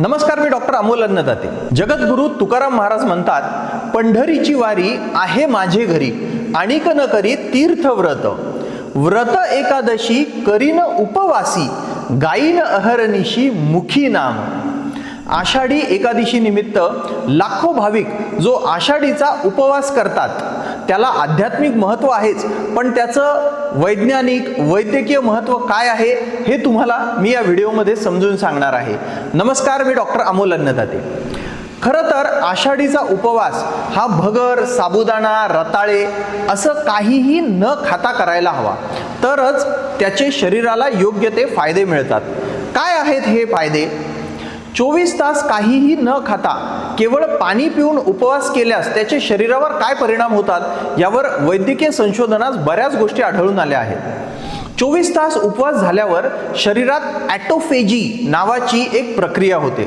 नमस्कार मी डॉक्टर अमोल अन्नदाते. जगद्गुरु तुकाराम महाराज म्हणतात पंढरीची वारी आहे माझे घरी आणिक न करी तीर्थव्रत. व्रत एकादशी करीन उपवासी गायीन अहरनिशी मुखी नाम. आषाढी एकादशी निमित्त लाखो भाविक जो आषाढीचा उपवास करतात. त्याला आध्यात्मिक महत्त्व आहेच पण त्याचं वैज्ञानिक वैद्यकीय महत्त्व काय आहे हे तुम्हाला मी या व्हिडिओमध्ये समजून सांगणार आहे. नमस्कार मी डॉक्टर अमोल अन्नदाते. खरं तर आषाढीचा उपवास हा भगर साबुदाणा रताळे असं काहीही न खाता करायला हवा. तरच त्याचे शरीराला योग्य ते फायदे मिळतात. काय आहेत हे फायदे? चोवीस तास काहीही न खाता केवळ पाणी पिऊन उपवास केल्यास त्याचे शरीरावर काय परिणाम होतात यावर वैद्यकीय संशोधनास बऱ्याच गोष्टी आढळून आल्या आहेत. चोवीस तास उपवास झाल्यावर शरीरात ॲटोफेजी नावाची एक प्रक्रिया होते.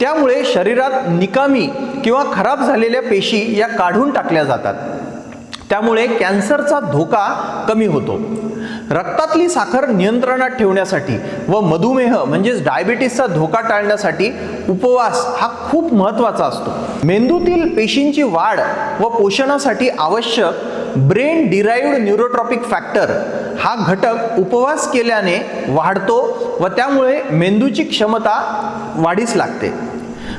त्यामुळे शरीरात निकामी किंवा खराब झालेल्या पेशी या काढून टाकल्या जातात. त्यामुळे कॅन्सरचा धोका कमी होतो. रक्तातली साखर नियंत्रणात ठेवण्यासाठी व मधुमेह म्हणजेच डायबिटीसचा धोका टाळण्यासाठी उपवास हा खूप महत्त्वाचा असतो. मेंदूतील पेशींची वाढ व पोषणासाठी आवश्यक ब्रेन डिराईव्ड न्यूरोट्रॉपिक फॅक्टर हा घटक उपवास केल्याने वाढतो व त्यामुळे मेंदूची क्षमता वाढीस लागते.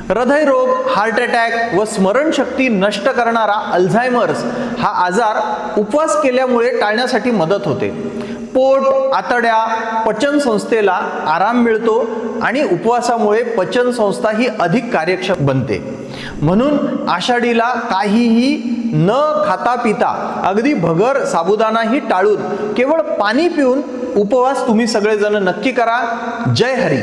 हृदयरोग हार्ट अटॅक व स्मरणशक्ती नष्ट करणारा अल्झायमर्स हा आजार उपवास केल्यामुळे टाळण्यासाठी मदत होते. पोट आतड्या पचन संस्थेला आराम मिळतो आणि उपवासामुळे पचन संस्था ही अधिक कार्यक्षम बनते. म्हणून आषाढीला काहीही न खाता पिता अगदी भगर साबुदाणाही टाळून केवळ पाणी पिऊन उपवास तुम्ही सगळेजण नक्की करा. जय हरी.